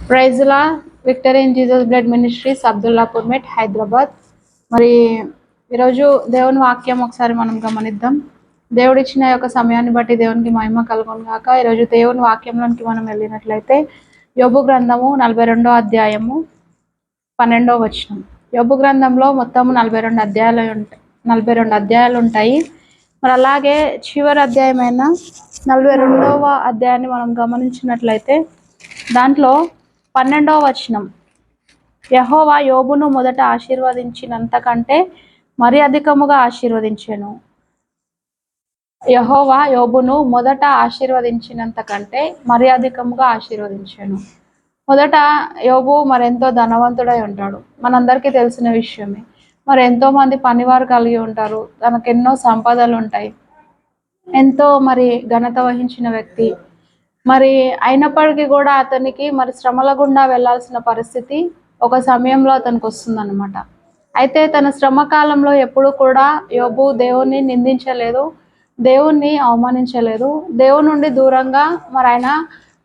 Praise Lord victory in Jesus blood ministries Abdullapurmet Hyderabad. మరి ఈరోజు దేవుని వాక్యం ఒకసారి మనం గమనిద్దాం. దేవుడు ఇచ్చిన యొక్క సమయాన్ని బట్టి దేవునికి మహిమ కలుగును గాక ఈరోజు దేవుని వాక్యంలోనికి మనం వెళ్ళినట్లయితే యోబు గ్రంథము నలభై రెండో అధ్యాయము పన్నెండో వచనం. యోబు గ్రంథంలో మొత్తము నలభై రెండు అధ్యాయాలు ఉంటాయి నలభై రెండు అధ్యాయాలు ఉంటాయి. మరి అలాగే చివరి అధ్యాయమైన నలభై రెండవ అధ్యాయాన్ని మనం గమనించినట్లయితే దాంట్లో పన్నెండవ వచనం. యహోవా యోబును మొదట ఆశీర్వదించినంత కంటే మరి అధికముగా ఆశీర్వదించాను. యహోవా యోబును మొదట ఆశీర్వదించినంత కంటే మరి అధికముగా ఆశీర్వదించాను. మొదట యోబు మరెంతో ధనవంతుడై ఉంటాడు. మనందరికీ తెలిసిన విషయమే. మరి ఎంతో మంది పనివారు కలిగి ఉంటారు. తనకు ఎన్నో సంపదలు ఉంటాయి ఎంతో మరి ఘనత వహించిన వ్యక్తి మరి అయినప్పటికీ కూడా అతనికి మరి శ్రమల గుండా వెళ్ళాల్సిన పరిస్థితి ఒక సమయంలో అతనికి వస్తుందన్నమాట. అయితే తన శ్రమ కాలంలో ఎప్పుడు కూడా యోబు దేవుణ్ణి నిందించలేదు దేవుణ్ణి అవమానించలేదు దేవుని నుండి దూరంగా మరి ఆయన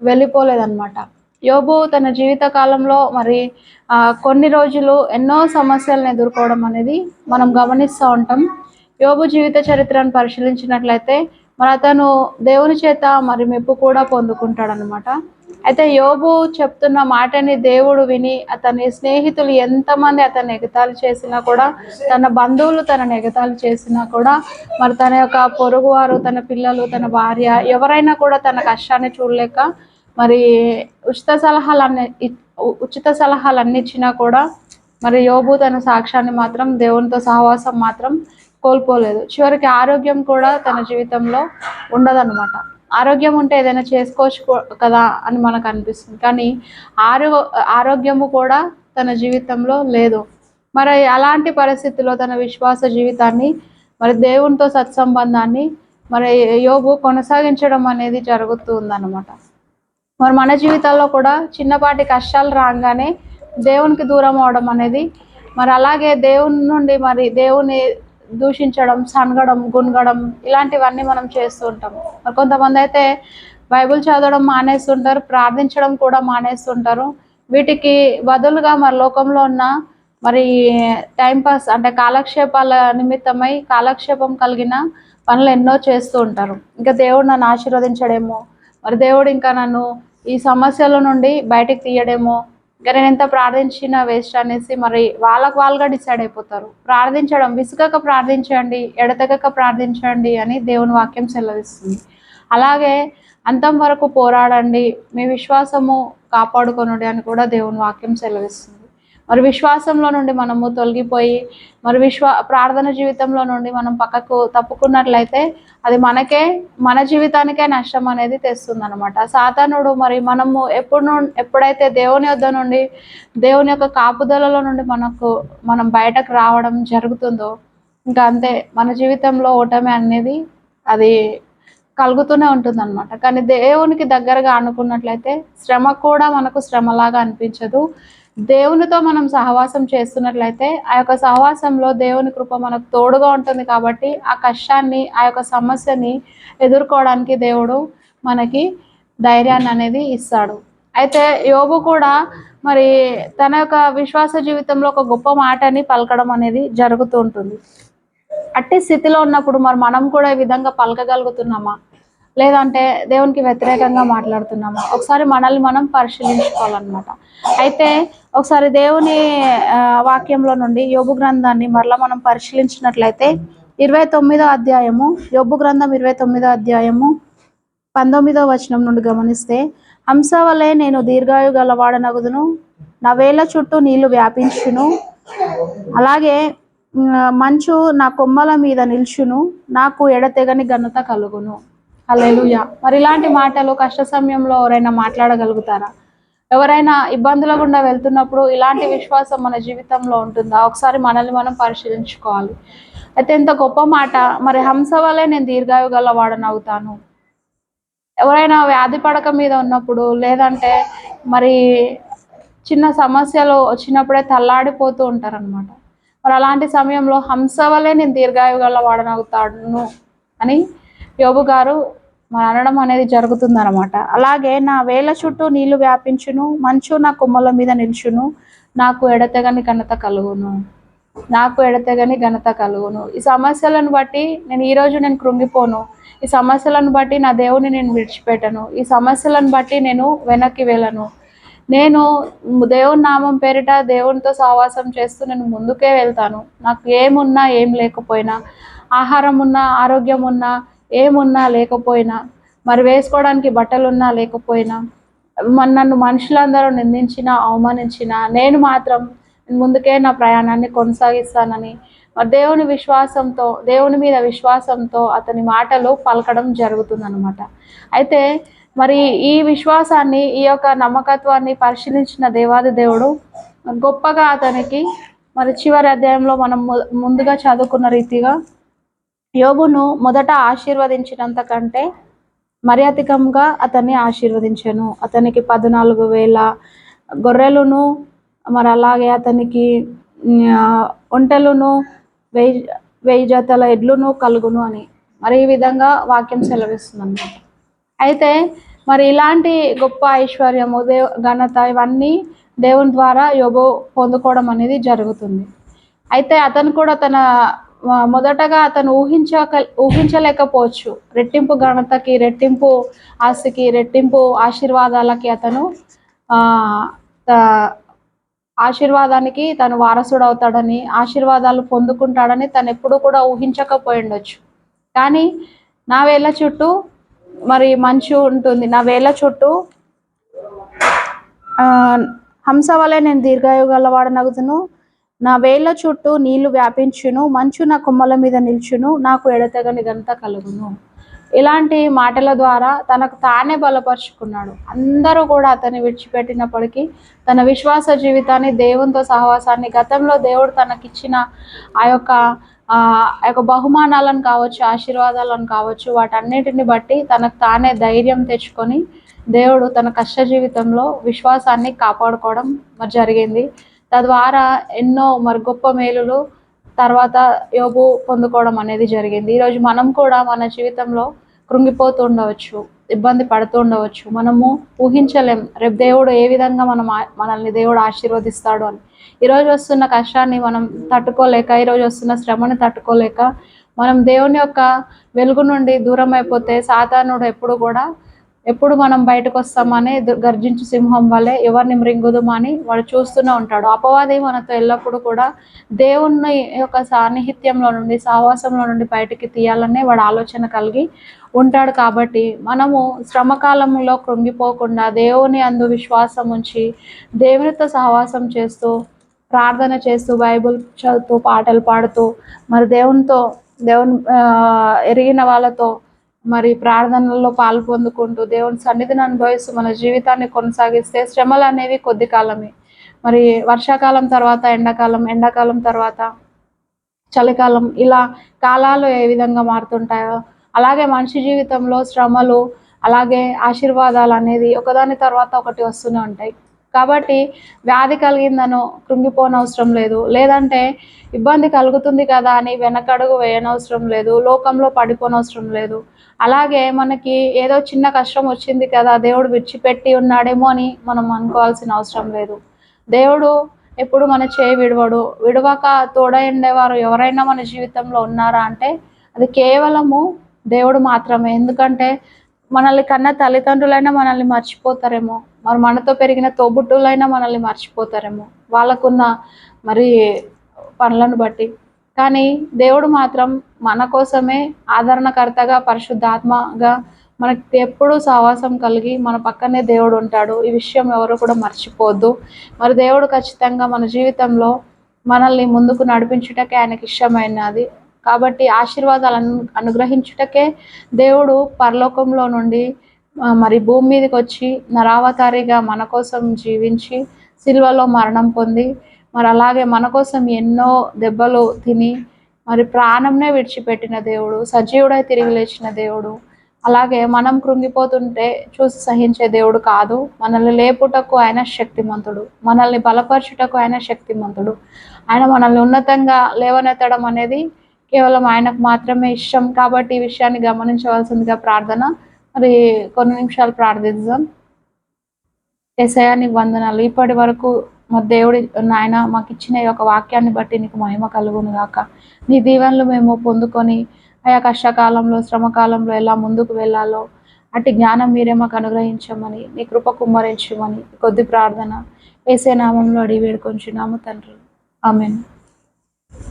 వెళ్ళిపోలేదన్నమాట. యోబు తన జీవిత కాలంలో మరి కొన్ని రోజులు ఎన్నో సమస్యలను ఎదుర్కోవడం అనేది మనం గమనిస్తూ ఉంటాం. యోబు జీవిత చరిత్రను పరిశీలించినట్లయితే మరి అతను దేవుని చేత మరి మెప్పు కూడా పొందుకుంటాడనమాట అయితే యోబు చెప్తున్న మాటని దేవుడు విని అతని స్నేహితులు ఎంతమంది అతను ఎగతాలు చేసినా కూడా తన బంధువులు తనని ఎగతాలు చేసినా కూడా మరి తన యొక్క పొరుగువారు తన పిల్లలు తన భార్య ఎవరైనా కూడా తన కష్టాన్ని చూడలేక మరి ఉచిత సలహాలు అన్ని ఉచిత సలహాలు అన్ని ఇచ్చినా కూడా మరి యోబు తన సాక్ష్యాన్ని మాత్రం దేవునితో సహవాసం మాత్రం కోల్పోలేదు. చివరికి ఆరోగ్యం కూడా తన జీవితంలో ఉండదన్నమాట. ఆరోగ్యం ఉంటే ఏదైనా చేసుకోవచ్చు కదా అని మనకు అనిపిస్తుంది. కానీ ఆరో ఆరోగ్యము కూడా తన జీవితంలో లేదు. మరి అలాంటి పరిస్థితుల్లో తన విశ్వాస జీవితాన్ని మరి దేవునితో సత్సంబంధాన్ని మరి యోగు కొనసాగించడం అనేది జరుగుతుందన్నమాట. మరి మన జీవితాల్లో కూడా చిన్నపాటి కష్టాలు రాగానే దేవునికి దూరం అవడం అనేది మరి అలాగే దేవుని నుండి మరి దేవుని దూషించడం సనగడం గునగడం ఇలాంటివన్నీ మనం చేస్తూ ఉంటాం. మరి కొంతమంది అయితే బైబిల్ చదవడం మానేస్తుంటారు ప్రార్థించడం కూడా మానేస్తుంటారు. వీటికి బదులుగా మరి లోకంలో ఉన్న మరి టైంపాస్ అంటే కాలక్షేపాల నిమిత్తమై కాలక్షేపం కలిగిన పనులు ఎన్నో చేస్తూ ఉంటారు. ఇంకా దేవుడు నన్ను ఆశీర్వదించడేమో మరి దేవుడు ఇంకా నన్ను ఈ సమస్యల నుండి బయటికి తీయడేమో ఇంకా నేను ఎంత ప్రార్థించినా వేస్ట్ అనేసి మరి వాళ్ళకు వాళ్ళుగా డిసైడ్ అయిపోతారు. ప్రార్థించడం విసుగక ప్రార్థించండి ఎడతెగక ప్రార్థించండి అని దేవుని వాక్యం సెలవిస్తుంది. అలాగే అంతం వరకు పోరాడండి మీ విశ్వాసము కాపాడుకొనుడి అని కూడా దేవుని వాక్యం సెలవిస్తుంది. మరి విశ్వాసంలో నుండి మనము తొలగిపోయి మరి విశ్వా ప్రార్థన జీవితంలో నుండి మనం పక్కకు తప్పుకున్నట్లయితే అది మనకే మన జీవితానికే నష్టం అనేది తెస్తుంది అనమాట సాతానుడు మరి మనము ఎప్పుడు నుండి ఎప్పుడైతే దేవుని వద్ద నుండి దేవుని యొక్క కాపుదలలో నుండి మనకు మనం బయటకు రావడం జరుగుతుందో ఇంకా అంతే మన జీవితంలో ఓటమి అనేది అది కలుగుతూనే ఉంటుంది అనమాట కానీ దేవునికి దగ్గరగా అనుకున్నట్లయితే శ్రమ కూడా మనకు శ్రమలాగా అనిపించదు. దేవునితో మనం సహవాసం చేస్తున్నట్లయితే ఆ యొక్క సహవాసంలో దేవుని కృప మనకు తోడుగా ఉంటుంది కాబట్టి ఆ కష్టాన్ని ఆ యొక్క సమస్యని ఎదుర్కోవడానికి దేవుడు మనకి ధైర్యాన్ని అనేది ఇస్తాడు. అయితే యోబు కూడా మరి తన యొక్క విశ్వాస జీవితంలో ఒక గొప్ప మాటని పలకడం అనేది జరుగుతూ ఉంటుంది. అట్టి స్థితిలో ఉన్నప్పుడు మరి మనం కూడా ఈ విధంగా పలకగలుగుతున్నామా? లేదంటే దేవునికి వ్యతిరేకంగా మాట్లాడుతున్నామా? ఒకసారి మనల్ని మనం పరిశీలించుకోవాలన్నమాట. అయితే ఒకసారి దేవుని వాక్యంలో నుండి యోగు గ్రంథాన్ని మరలా మనం పరిశీలించినట్లయితే ఇరవై తొమ్మిదో అధ్యాయము యోబు గ్రంథం ఇరవై తొమ్మిదో అధ్యాయము పంతొమ్మిదో వచనం నుండి గమనిస్తే హంస వలె నేను దీర్ఘాయు గలవాడనగుదును నా వేళ్ళ చుట్టూ నీళ్ళు వ్యాపించును అలాగే మంచు నా కొమ్మల మీద నిల్చును నాకు ఎడతెగని ఘనత కలుగును. అలెలుయ మరి ఇలాంటి మాటలు కష్ట సమయంలో ఎవరైనా మాట్లాడగలుగుతారా? ఎవరైనా ఇబ్బందుల గుండా వెళ్తున్నప్పుడు ఇలాంటి విశ్వాసం మన జీవితంలో ఉంటుందా? ఒకసారి మనల్ని మనం పరిశీలించుకోవాలి. అయితే ఎంత గొప్ప మాట. మరి హంస వల్లే నేను దీర్ఘాయు గలవాడనవుతాను ఎవరైనా వ్యాధి పడక మీద ఉన్నప్పుడు లేదంటే మరి చిన్న సమస్యలు వచ్చినప్పుడే తల్లాడిపోతూ ఉంటారనమాట మరి అలాంటి సమయంలో హంస వలె నేను దీర్ఘాయు గల వాడనవుతాను అని యోబు గారు అనడం అనేది జరుగుతుంది అనమాట అలాగే నా వేల చుట్టూ నీళ్ళు వ్యాపించును మంచు నా కొమ్మల మీద నిల్చును నాకు ఎడతెగని ఘనత కలుగును. నాకు ఎడతెగని ఘనత కలుగును. ఈ సమస్యలను బట్టి నేను ఈరోజు నేను కృంగిపోను. ఈ సమస్యలను బట్టి నా దేవుని నేను విడిచిపెట్టను. ఈ సమస్యలను బట్టి నేను వెనక్కి వెళ్ళను. నేను దేవుని నామం పేరిట దేవునితో సహవాసం చేస్తూ నేను ముందుకే వెళ్తాను. నాకు ఏమున్నా ఏం లేకపోయినా ఆహారం ఉన్నా ఆరోగ్యం ఉన్నా ఏమున్నా లేకపోయినా మరి వేసుకోవడానికి బట్టలున్నా లేకపోయినా మన నన్ను మనుషులందరూ నిందించినా అవమానించినా నేను మాత్రం ముందుకే నా ప్రయాణాన్ని కొనసాగిస్తానని మరి దేవుని విశ్వాసంతో దేవుని మీద విశ్వాసంతో అతని మాటలు పలకడం జరుగుతుందన్నమాట. అయితే మరి ఈ విశ్వాసాన్ని ఈ యొక్క నమ్మకత్వాన్ని పరిశీలించిన దేవాది దేవుడు గొప్పగా అతనికి మరి చివరి అధ్యాయంలో మనం ము- ముందుగా చదువుకున్న రీతిగా యోగును మొదట ఆశీర్వదించినంత కంటే మర్యాదికంగా అతన్ని ఆశీర్వదించాను. అతనికి పద్నాలుగు వేల గొర్రెలను మరి అలాగే అతనికి ఒంటెలను వెయ్యి వెయ్యి జతల ఎడ్లును కలుగును అని. మరి ఈ విధంగా వాక్యం సెలవిస్తుంది అన్నమాట అయితే మరి ఇలాంటి గొప్ప ఐశ్వర్యము దేవ ఘనత ఇవన్నీ దేవుని ద్వారా యోబు పొందుకోవడం అనేది జరుగుతుంది. అయితే అతను కూడా తన మొదటగా అతను ఊహించక ఊహించలేకపోవచ్చు. రెట్టింపు ఘనతకి రెట్టింపు ఆశకి రెట్టింపు ఆశీర్వాదాలకి అతను ఆశీర్వాదానికి తను వారసుడు అవుతాడని ఆశీర్వాదాలు పొందుకుంటాడని తను ఎప్పుడు కూడా ఊహించకపోయిండొచ్చు కానీ నా వేళ్ళ చుట్టూ మరి మంచు ఉంటుంది. నా వేళ్ళ చుట్టూ హంస వలె నేను దీర్ఘాయువు గలవాడనగుతును నా వేళ్ళ చుట్టూ నీళ్ళు వ్యాపించును మంచు నా కొమ్మల మీద నిల్చును నాకు ఎడతెగని ఘనత కలుగును. ఇలాంటి మాటల ద్వారా తనకు తానే బలపరుచుకున్నాడు. అందరూ కూడా అతన్ని విడిచిపెట్టినప్పటికీ తన విశ్వాస జీవితాన్ని దేవునితో సహవాసాన్ని గతంలో దేవుడు తనకిచ్చిన ఆ యొక్క ఆ యొక్క బహుమానాలను కావచ్చు ఆశీర్వాదాలను కావచ్చు వాటన్నిటిని బట్టి తనకు తానే ధైర్యం తెచ్చుకొని దేవుడు తన కష్ట జీవితంలో విశ్వాసాన్ని కాపాడుకోవడం జరిగింది. తద్వారా ఎన్నో మరి గొప్ప మేలులు తర్వాత యోగు పొందుకోవడం అనేది జరిగింది. ఈరోజు మనం కూడా మన జీవితంలో కృంగిపోతూ ఉండవచ్చు ఇబ్బంది పడుతూ ఉండవచ్చు మనము ఊహించలేం రేపు దేవుడు ఏ విధంగా మనం మనల్ని దేవుడు ఆశీర్వదిస్తాడు అని. ఈరోజు వస్తున్న కష్టాన్ని మనం తట్టుకోలేక ఈరోజు వస్తున్న శ్రమని తట్టుకోలేక మనం దేవుని యొక్క వెలుగు నుండి దూరం అయిపోతే సాతానుడు ఎప్పుడు కూడా ఎప్పుడు మనం బయటకు వస్తామని గర్జించు సింహం వల్లే ఎవరిని మృంగుదుమని వాడు చూస్తూనే ఉంటాడు. అపవాది మనతో ఎల్లప్పుడూ కూడా దేవుని యొక్క సాన్నిహిత్యంలో నుండి సహవాసంలో నుండి బయటికి తీయాలనే వాడు ఆలోచన కలిగి ఉంటాడు కాబట్టి మనము శ్రమకాలంలో కృంగిపోకుండా దేవుని అందు విశ్వాసం ఉంచి దేవునితో సహవాసం చేస్తూ ప్రార్థన చేస్తూ బైబిల్ చదువుతూ పాటలు పాడుతూ మరి దేవునితో దేవుని ఎరిగిన వాళ్ళతో మరి ప్రార్థనల్లో పాలు పొందుకుంటూ దేవుని సన్నిధిని అనుభవిస్తూ మన జీవితాన్ని కొనసాగిస్తే శ్రమలు అనేవి కొద్ది కాలమే. మరి వర్షాకాలం తర్వాత ఎండాకాలం ఎండాకాలం తర్వాత చలికాలం ఇలా కాలాలు ఏ విధంగా మారుతుంటాయో అలాగే మనిషి జీవితంలో శ్రమలు అలాగే ఆశీర్వాదాలు అనేది ఒకదాని తర్వాత ఒకటి వస్తూనే ఉంటాయి. కాబట్టి వ్యాధి కలిగిందనో కృంగిపోనవసరం లేదు. లేదంటే ఇబ్బంది కలుగుతుంది కదా అని వెనకడుగు వేయనవసరం లేదు. లోకంలో పడిపోనవసరం లేదు. అలాగే మనకి ఏదో చిన్న కష్టం వచ్చింది కదా దేవుడు విడిచిపెట్టి ఉన్నాడేమో అని మనం అనుకోవాల్సిన అవసరం లేదు. దేవుడు ఎప్పుడు మన చేయి విడవడు. విడవక తోడై ఉండేవారు ఎవరైనా మన జీవితంలో ఉన్నారా అంటే అది కేవలము దేవుడు మాత్రమే. ఎందుకంటే మనల్ని కన్న తల్లిదండ్రులైనా మనల్ని మర్చిపోతారేమో. మరి మనతో పెరిగిన తోబుట్టులైనా మనల్ని మర్చిపోతారేమో. వాళ్ళకున్న మరి పనులను బట్టి. కానీ దేవుడు మాత్రం మన కోసమే ఆదరణకర్తగా పరిశుద్ధాత్మగా మనకి ఎప్పుడూ సహవాసం కలిగి మన పక్కనే దేవుడు ఉంటాడు. ఈ విషయం ఎవరు కూడా మర్చిపోవద్దు. మరి దేవుడు ఖచ్చితంగా మన జీవితంలో మనల్ని ముందుకు నడిపించుటకే ఆయనకి ఇష్టమైనది. కాబట్టి ఆశీర్వాదాలను అనుగ్రహించుటకే దేవుడు పరలోకంలో నుండి మరి భూమి మీదకి వచ్చి నరావతారిగా మన కోసం జీవించి సిల్వలో మరణం పొంది మరి అలాగే మన కోసం ఎన్నో దెబ్బలు తిని మరి ప్రాణంనే విడిచిపెట్టిన దేవుడు సజీవుడై తిరిగి లేచిన దేవుడు. అలాగే మనం కృంగిపోతుంటే చూసి సహించే దేవుడు కాదు మనల్ని లేపుటకు ఆయన శక్తిమంతుడు మనల్ని బలపరచుటకు ఆయన శక్తిమంతుడు. ఆయన మనల్ని ఉన్నతంగా లేవనెత్తడం అనేది కేవలం ఆయనకు మాత్రమే ఇష్టం కాబట్టి ఈ విషయాన్ని గమనించవలసిందిగా ప్రార్థన. మరి కొన్ని నిమిషాలు ప్రార్థిద్దాం. ఎసయాన్ని వందనాలు. ఇప్పటి వరకు మా దేవుడి నాయన మాకు ఇచ్చిన ఈ యొక్క వాక్యాన్ని బట్టి నీకు మహిమ కలుగును గాక. నీ దీవెనలు మేము పొందుకొని ఆయా కష్టకాలంలో శ్రమకాలంలో ఎలా ముందుకు వెళ్ళాలో అటు జ్ఞానం మీరే మాకు అనుగ్రహించమని నీ కృప కుమ్మరించమని కొద్ది ప్రార్థన. ఏసే నామంలో అడిగి వేడుకొంచున్నాము తండ్రి. ఆమెను.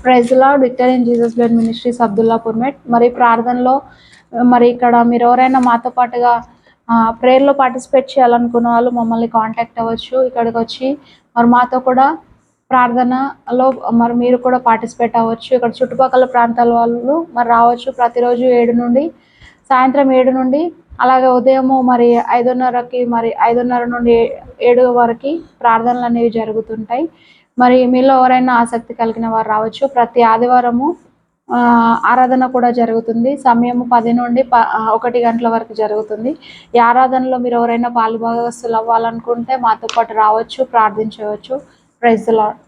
Praise Lord Jesus blood ministries Abdullapurmet మరి ప్రార్థనలో మరి ఇక్కడ మీరు ఎవరైనా మాతో పాటుగా ప్రేయర్లో పార్టిసిపేట్ చేయాలనుకున్న వాళ్ళు మమ్మల్ని కాంటాక్ట్ అవ్వచ్చు. ఇక్కడికి వచ్చి మరి మాతో కూడా ప్రార్థనలో మరి మీరు కూడా పార్టిసిపేట్ అవ్వచ్చు. ఇక్కడ చుట్టుపక్కల ప్రాంతాల వాళ్ళు మరి రావచ్చు ప్రతిరోజు ఏడు నుండి సాయంత్రం ఏడు నుండి అలాగే ఉదయము మరి ఐదున్నరకి మరి ఐదున్నర నుండి ఏడు వరకు ప్రార్థనలు అనేవి జరుగుతుంటాయి. మరి మీలో ఎవరైనా ఆసక్తి కలిగిన వారు రావచ్చు. ప్రతి ఆదివారము ఆరాధన కూడా జరుగుతుంది. సమయం పది నుండి ప ఒకటి గంటల వరకు జరుగుతుంది. ఈ ఆరాధనలో మీరు ఎవరైనా పాలుభాగస్తులు అవ్వాలనుకుంటే మాతో పాటు రావచ్చు ప్రార్థించవచ్చు. Praise lord